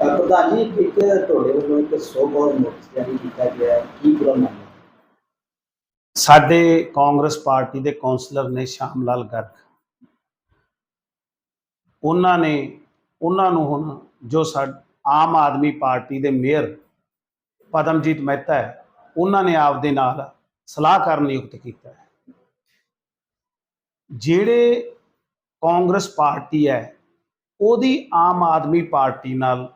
ਪ੍ਰਧਾਨ ਜੀ, ਇੱਕ ਤੁਹਾਡੇ ਵੱਲੋਂ ਇੱਕ ਸੌ ਨੋਟਿਸ ਜਾਰੀ ਕੀਤਾ ਗਿਆ ਹੈ। ਕੀ ਪੂਰਾ ਮਾਮਲਾ ਸਾਡੇ ਕਾਂਗਰਸ ਪਾਰਟੀ ਦੇ ਕੌਂਸਲਰ ਨੇ ਸ਼ਾਮ ਲਾਲ ਗਰਗ। ਉਹਨਾਂ ਨੇ, ਉਹਨਾਂ ਨੂੰ ਹੁਣ ਜੋ ਆਮ ਆਦਮੀ ਪਾਰਟੀ ਦੇ ਮੇਅਰ ਪਦਮਜੀਤ ਮਹਿਤਾ ਹੈ, ਉਹਨਾਂ ਨੇ ਆਪਦੇ ਨਾਲ ਸਲਾਹਕਾਰ ਨਿਯੁਕਤ ਕੀਤਾ ਹੈ। ਜਿਹੜੇ ਕਾਂਗਰਸ ਪਾਰਟੀ ਹੈ, ਉਹਦੀ ਆਮ ਆਦਮੀ ਪਾਰਟੀ ਨਾਲ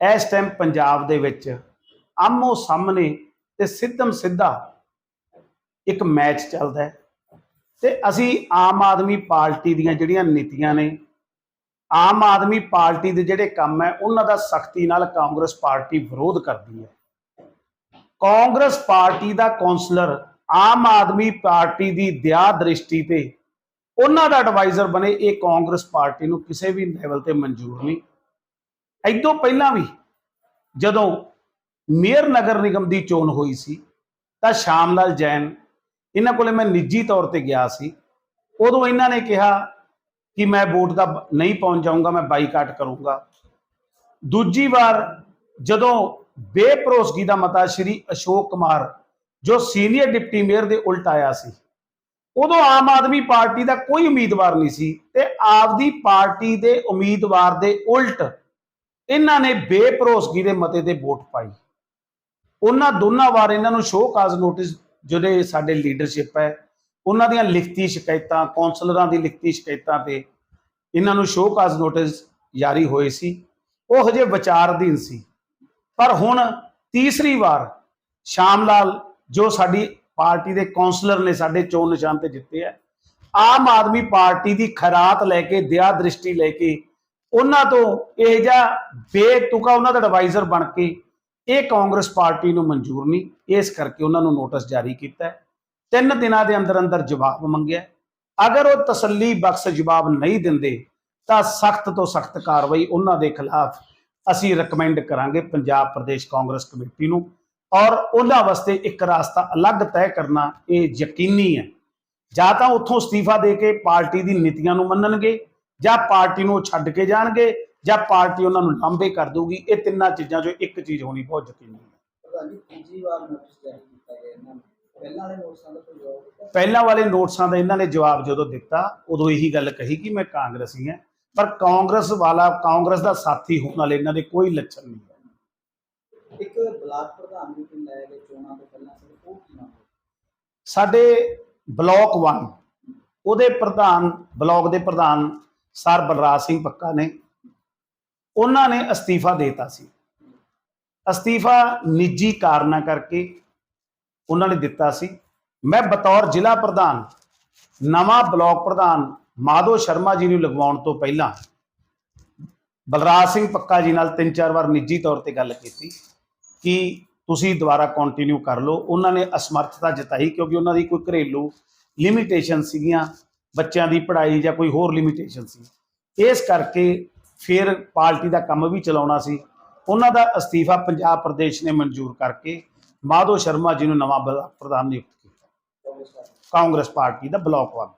ਇਸ ਟਾਈਮ ਪੰਜਾਬ ਦੇ ਵਿੱਚ ਆਮੋ ਸਾਹਮਣੇ ਤੇ ਸਿੱਧਮ ਸਿੱਧਾ ਇੱਕ ਮੈਚ ਚੱਲਦਾ ਹੈ ਤੇ ਅਸੀਂ ਆਮ ਆਦਮੀ ਪਾਰਟੀ ਦੀਆਂ ਜਿਹੜੀਆਂ ਨੀਤੀਆਂ ਨੇ, ਆਮ ਆਦਮੀ ਪਾਰਟੀ ਦੇ ਜਿਹੜੇ ਕੰਮ ਹੈ, ਉਹਨਾਂ ਦਾ ਸਖਤੀ ਨਾਲ ਕਾਂਗਰਸ ਪਾਰਟੀ ਵਿਰੋਧ ਕਰਦੀ ਹੈ। ਕਾਂਗਰਸ ਪਾਰਟੀ ਦਾ ਕੌਂਸਲਰ ਆਮ ਆਦਮੀ ਪਾਰਟੀ ਦੀ ਦਿਆ ਦ੍ਰਿਸ਼ਟੀ ਤੇ ਉਹਨਾਂ ਦਾ ਐਡਵਾਈਜ਼ਰ ਬਣੇ, ਇਹ ਕਾਂਗਰਸ ਪਾਰਟੀ ਨੂੰ ਕਿਸੇ ਵੀ ਲੈਵਲ ਤੇ ਮਨਜ਼ੂਰ ਨਹੀਂ। ਐਦੋਂ ਪਹਿਲਾਂ ਵੀ ਜਦੋਂ ਮੇਅਰ ਨਗਰ ਨਿਗਮ ਦੀ ਚੋਣ ਹੋਈ ਸੀ, ਤਾਂ ਸ਼ਾਮ ਲਾਲ ਜੈਨ ਇਹਨਾਂ ਕੋਲੇ ਮੈਂ ਨਿੱਜੀ ਤੌਰ ਤੇ ਗਿਆ ਸੀ। ਉਦੋਂ ਇਹਨਾਂ ਨੇ ਕਿਹਾ ਕਿ ਮੈਂ ਵੋਟ ਦਾ ਨਹੀਂ ਪਹੁੰਚ ਜਾਊਂਗਾ, ਮੈਂ ਬਾਈਕਾਟ ਕਰੂੰਗਾ। ਦੂਜੀ ਵਾਰ ਜਦੋਂ ਬੇਪਰੋਸਗੀ ਦਾ ਮਤਾ ਸ਼੍ਰੀ ਅਸ਼ੋਕ ਕੁਮਾਰ, ਜੋ ਸੀਨੀਅਰ ਡਿਪਟੀ ਮੇਅਰ ਦੇ ਉਲਟ ਆਇਆ ਸੀ, ਉਦੋਂ ਆਮ ਆਦਮੀ ਪਾਰਟੀ ਦਾ ਕੋਈ ਉਮੀਦਵਾਰ ਨਹੀਂ ਸੀ ਤੇ ਆਪਦੀ ਪਾਰਟੀ ਦੇ ਉਮੀਦਵਾਰ ਦੇ ਉਲਟ ਇਹਨਾਂ ਨੇ ਬੇਪਰੋਸਗੀ ਦੇ ਮਤੇ ਤੇ ਵੋਟ ਪਾਈ। ਉਹਨਾਂ ਦੋਨਾਂ ਵਾਰ ਇਹਨਾਂ ਨੂੰ ਸ਼ੋਅ ਕਾਜ਼ ਨੋਟਿਸ ਜਿਹੜੇ ਸਾਡੇ ਲੀਡਰਸ਼ਿਪ ਹੈ, ਉਹਨਾਂ ਦੀਆਂ ਲਿਖਤੀ ਸ਼ਿਕਾਇਤਾਂ ਕੌਂਸਲਰਾਂ ਦੀ ਲਿਖਤੀ ਸ਼ਿਕਾਇਤਾਂ ਤੇ ਇਹਨਾਂ ਨੂੰ ਸ਼ੋਅ ਕਾਜ਼ ਨੋਟਿਸ ਜਾਰੀ ਹੋਏ ਸੀ। ਉਹ ਹਜੇ ਵਿਚਾਰ ਅਧੀਨ ਸੀ। ਪਰ ਹੁਣ ਤੀਸਰੀ ਵਾਰ ਸ਼ਾਮ ਲਾਲ ਜੋ ਸਾਡੀ ਪਾਰਟੀ ਦੇ ਕੌਂਸਲਰ ਨੇ ਸਾਡੇ ਚੋਣ ਨਿਸ਼ਾਨ ਤੇ ਜਿੱਤੇ ਆ, ਆਮ ਆਦਮੀ ਪਾਰਟੀ ਦੀ ਖਰਾਤ ਲੈ ਕੇ, ਦਿਆ ਦ੍ਰਿਸ਼ਟੀ ਲੈ ਕੇ ਉਹਨਾਂ ਤੋਂ ਇਹ ਜਿਹਾ ਬੇਤੁਕਾ ਉਹਨਾਂ ਦਾ ਐਡਵਾਈਜ਼ਰ ਬਣ ਕੇ ਇਹ ਕਾਂਗਰਸ ਪਾਰਟੀ ਨੂੰ ਮਨਜ਼ੂਰ ਨਹੀਂ। ਇਸ ਕਰਕੇ ਉਹਨਾਂ ਨੂੰ ਨੋਟਿਸ ਜਾਰੀ ਕੀਤਾ ਤਿੰਨ ਦਿਨਾਂ ਦੇ ਅੰਦਰ ਅੰਦਰ ਜਵਾਬ ਮੰਗਿਆ ਅਗਰ ਉਹ ਤਸੱਲੀ ਬਖਸ਼ ਜਵਾਬ ਨਹੀਂ ਦਿੰਦੇ, ਤਾਂ ਸਖਤ ਤੋਂ ਸਖਤ ਕਾਰਵਾਈ ਉਹਨਾਂ ਦੇ ਖਿਲਾਫ ਅਸੀਂ ਰეკਮੈਂਡ ਕਰਾਂਗੇ ਪੰਜਾਬ ਪ੍ਰਦੇਸ਼ ਕਾਂਗਰਸ ਕਮੇਟੀ ਨੂੰ। ਔਰ ਉਹਨਾਂ ਵਾਸਤੇ ਇੱਕ ਰਾਸਤਾ ਅਲੱਗ ਤੈਅ ਕਰਨਾ ਇਹ ਯਕੀਨੀ ਹੈ। ਜਾਂ ਤਾਂ ਉੱਥੋਂ ਅਸਤੀਫਾ ਦੇ ਕੇ ਪਾਰਟੀ ਦੀ ਨੀਤੀਆਂ ਨੂੰ ਮੰਨਣਗੇ ਜਾਂ ਪਾਰਟੀ ਨੂੰ ਛੱਡ ਕੇ ਜਾਣਗੇ ਜਾਂ ਪਾਰਟੀ ਉਹਨਾਂ ਨੂੰ ਲਾਂਭੇ ਕਰ ਦਊਗੀ। ਇਹ ਤਿੰਨਾਂ ਚੀਜ਼ਾਂ 'ਚੋਂ ਇੱਕ ਚੀਜ਼ ਹੋਣੀ ਬਹੁਤ ਯਕੀਨੀ ਹੈ। ਪਹਿਲਾਂ ਵਾਲੇ ਨੋਟਿਸਾਂ ਦਾ ਇਹਨਾਂ ਨੇ ਜਵਾਬ ਜਦੋਂ ਦਿੱਤਾ ਉਦੋਂ ਇਹੀ ਗੱਲ ਕਹੀ ਕਿ ਮੈਂ ਕਾਂਗਰਸੀ ਹਾਂ ਪਰ ਕਾਂਗਰਸ ਵਾਲਾ ਕਾਂਗਰਸ ਦਾ ਸਾਥੀ ਹੋਣ ਵਾਲੇ ਇਹਨਾਂ ਦੇ ਕੋਈ ਲੱਛਣ ਨਹੀਂ ਹੈ। ਇੱਕ ਬਲਾਕ ਪ੍ਰਧਾਨ ਵੀ ਚੁਣ ਲਿਆ ਗਿਆ ਚੋਣਾਂ ਤੋਂ ਪਹਿਲਾਂ ਉਹ ਕੀ ਨਾਮ? ਸਾਡੇ ਬਲਾਕ 1 ਉਹਦੇ ਪ੍ਰਧਾਨ ਬਲਾਕ ਦੇ ਪ੍ਰਧਾਨ ਸਰ ਬਲਰਾਜ ਸਿੰਘ ਪੱਕਾ ਨੇ, ਉਹਨਾਂ ਨੇ ਅਸਤੀਫਾ ਦੇਤਾ ਸੀ। ਅਸਤੀਫਾ ਨਿੱਜੀ ਕਾਰਨਾਂ ਕਰਕੇ ਉਹਨਾਂ ਨੇ ਦਿੱਤਾ ਸੀ। ਮੈਂ ਬਤੌਰ ਜ਼ਿਲ੍ਹਾ ਪ੍ਰਧਾਨ, ਨਵਾਂ ਬਲਾਕ ਪ੍ਰਧਾਨ ਮਾਧੋ ਸ਼ਰਮਾ ਜੀ ਨੂੰ ਲਗਵਾਉਣ ਤੋਂ ਪਹਿਲਾਂ ਬਲਰਾਜ ਸਿੰਘ ਪੱਕਾ ਜੀ ਨਾਲ ਤਿੰਨ ਚਾਰ ਵਾਰ ਨਿੱਜੀ ਤੌਰ ਤੇ ਗੱਲ ਕੀਤੀ ਕਿ ਤੁਸੀਂ ਦੁਬਾਰਾ ਕੰਟੀਨਿਊ ਕਰ ਲਓ। ਉਹਨਾਂ ਨੇ ਅਸਮਰਥਤਾ ਜਤਾਈ ਕਿਉਂਕਿ ਉਹਨਾਂ ਦੀ ਕੋਈ ਘਰੇਲੂ ਲਿਮਿਟੇਸ਼ਨ ਸੀਗੀਆਂ। ਬੱਚਿਆਂ ਦੀ ਪੜ੍ਹਾਈ ਜਾਂ ਕੋਈ ਹੋਰ ਲਿਮਿਟੇਸ਼ਨ ਸੀ। ਇਸ ਕਰਕੇ ਫਿਰ ਪਾਰਟੀ ਦਾ ਕੰਮ ਵੀ ਚਲਾਉਣਾ ਸੀ। ਉਹਨਾਂ ਦਾ ਅਸਤੀਫਾ ਪੰਜਾਬ ਪ੍ਰਦੇਸ਼ ਨੇ ਮਨਜ਼ੂਰ ਕਰਕੇ ਮਾਧੋ ਸ਼ਰਮਾ ਜੀ ਨੂੰ ਨਵਾਂ ਬਲਾਕ ਪ੍ਰਧਾਨ ਨਿਯੁਕਤ ਕੀਤਾ। ਕਾਂਗਰਸ ਪਾਰਟੀ ਦਾ ਬਲਾਕ 1